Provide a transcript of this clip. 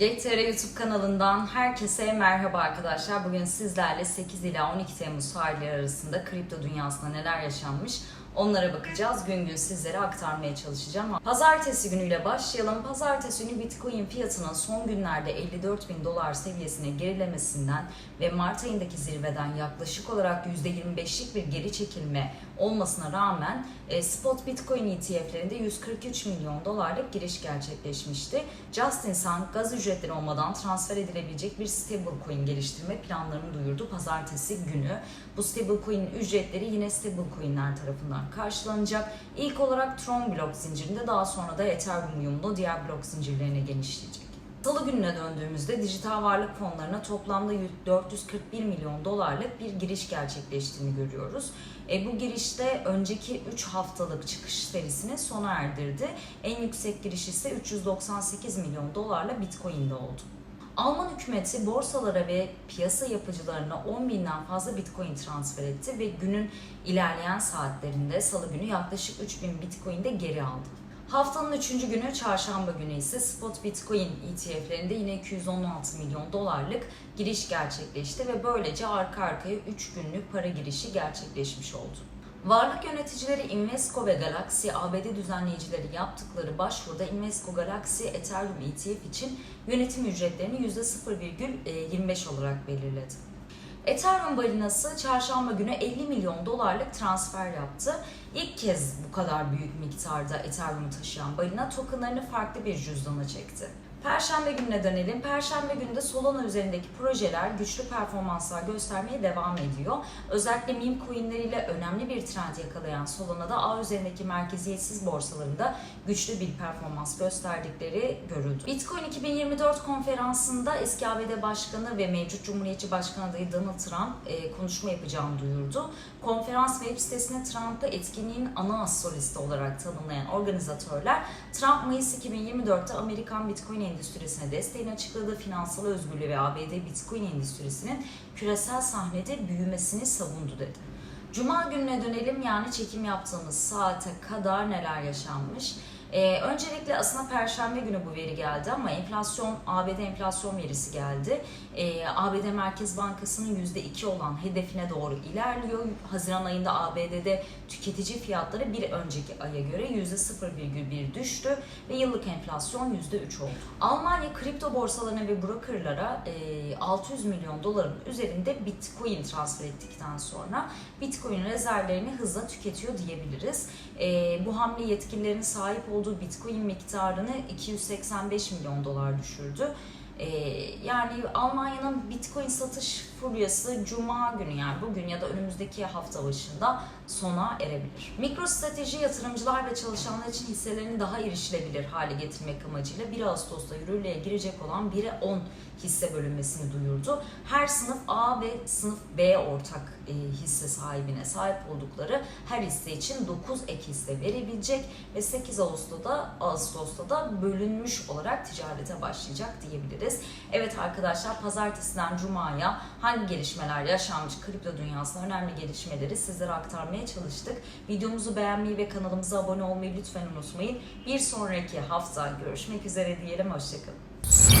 GTR YouTube kanalından herkese merhaba arkadaşlar. Bugün sizlerle 8 ila 12 Temmuz tarihleri arasında kripto dünyasında neler yaşanmış onlara bakacağız. Gün gün sizlere aktarmaya çalışacağım. Pazartesi günüyle başlayalım. Pazartesi günü Bitcoin fiyatının son günlerde 54 bin dolar seviyesine gerilemesinden ve Mart ayındaki zirveden yaklaşık olarak %25'lik bir geri çekilme olmasına rağmen e, spot Bitcoin ETF'lerinde 143 milyon dolarlık giriş gerçekleşmişti. Justin Sun gaz ücretleri olmadan transfer edilebilecek bir stablecoin geliştirme planlarını duyurdu pazartesi günü. Bu stablecoin ücretleri yine stablecoin'ler tarafından karşılanacak. İlk olarak Tron blok zincirinde daha sonra da Ethereum uyumlu diğer blok zincirlerine genişleyecek. Salı gününe döndüğümüzde dijital varlık fonlarına toplamda 441 milyon dolarlık bir giriş gerçekleştiğini görüyoruz. E, bu girişte önceki 3 haftalık çıkış serisini sona erdirdi. En yüksek giriş ise 398 milyon dolarla Bitcoin'de oldu. Alman hükümeti borsalara ve piyasa yapıcılarına 10 binden fazla bitcoin transfer etti ve günün ilerleyen saatlerinde salı günü yaklaşık 3000 bitcoin de geri aldı. Haftanın 3. günü çarşamba günü ise spot bitcoin ETF'lerinde yine 216 milyon dolarlık giriş gerçekleşti ve böylece arka arkaya 3 günlük para girişi gerçekleşmiş oldu. Varlık yöneticileri Invesco ve Galaxy ABD düzenleyicileri yaptıkları başvuruda Invesco Galaxy Ethereum ETF için yönetim ücretlerini %0,25 olarak belirledi. Ethereum balinası çarşamba günü 50 milyon dolarlık transfer yaptı. İlk kez bu kadar büyük miktarda Ethereum taşıyan balina tokenlarını farklı bir cüzdana çekti. Perşembe gününe dönelim. Perşembe günü de Solana üzerindeki projeler güçlü performanslar göstermeye devam ediyor. Özellikle meme coinleriyle önemli bir trend yakalayan Solana'da ağ üzerindeki merkeziyetsiz borsalarında güçlü bir performans gösterdikleri görüldü. Bitcoin 2024 konferansında eski ABD Başkanı ve mevcut Cumhuriyetçi Başkan adayı Donald Trump e, konuşma yapacağını duyurdu. Konferans web sitesine Trump'ı etkinliğin ana as solisti olarak tanımlayan organizatörler Trump Mayıs 2024'te Amerikan Bitcoin endüstrisine desteğini açıkladığı finansal özgürlüğü ve ABD Bitcoin endüstrisinin küresel sahnede büyümesini savundu dedi. Cuma gününe dönelim yani çekim yaptığımız saate kadar neler yaşanmış. Ee, öncelikle aslında Perşembe günü bu veri geldi ama enflasyon, ABD enflasyon verisi geldi. Ee, ABD Merkez Bankası'nın %2 olan hedefine doğru ilerliyor. Haziran ayında ABD'de tüketici fiyatları bir önceki aya göre %0,1 düştü ve yıllık enflasyon %3 oldu. Almanya kripto borsalarına ve brokerlara e, 600 milyon doların üzerinde bitcoin transfer ettikten sonra bitcoin rezervlerini hızla tüketiyor diyebiliriz. E, bu hamle yetkililerin sahip olduğu bitcoin miktarını 285 milyon dolar düşürdü. Ee, yani Almanya'nın Bitcoin satış furyası Cuma günü yani bugün ya da önümüzdeki hafta başında sona erebilir. Mikro strateji yatırımcılar ve çalışanlar için hisselerini daha erişilebilir hale getirmek amacıyla 1 Ağustos'ta yürürlüğe girecek olan 1'e 10 hisse bölünmesini duyurdu. Her sınıf A ve sınıf B ortak e, hisse sahibine sahip oldukları her hisse için 9 ek hisse verebilecek ve 8 Ağustos'ta Ağustos'ta da bölünmüş olarak ticarete başlayacak diyebiliriz. Evet arkadaşlar pazartesiden cumaya hangi gelişmeler yaşanmış kripto dünyasında önemli gelişmeleri sizlere aktarmaya çalıştık. Videomuzu beğenmeyi ve kanalımıza abone olmayı lütfen unutmayın. Bir sonraki hafta görüşmek üzere diyelim. Hoşçakalın.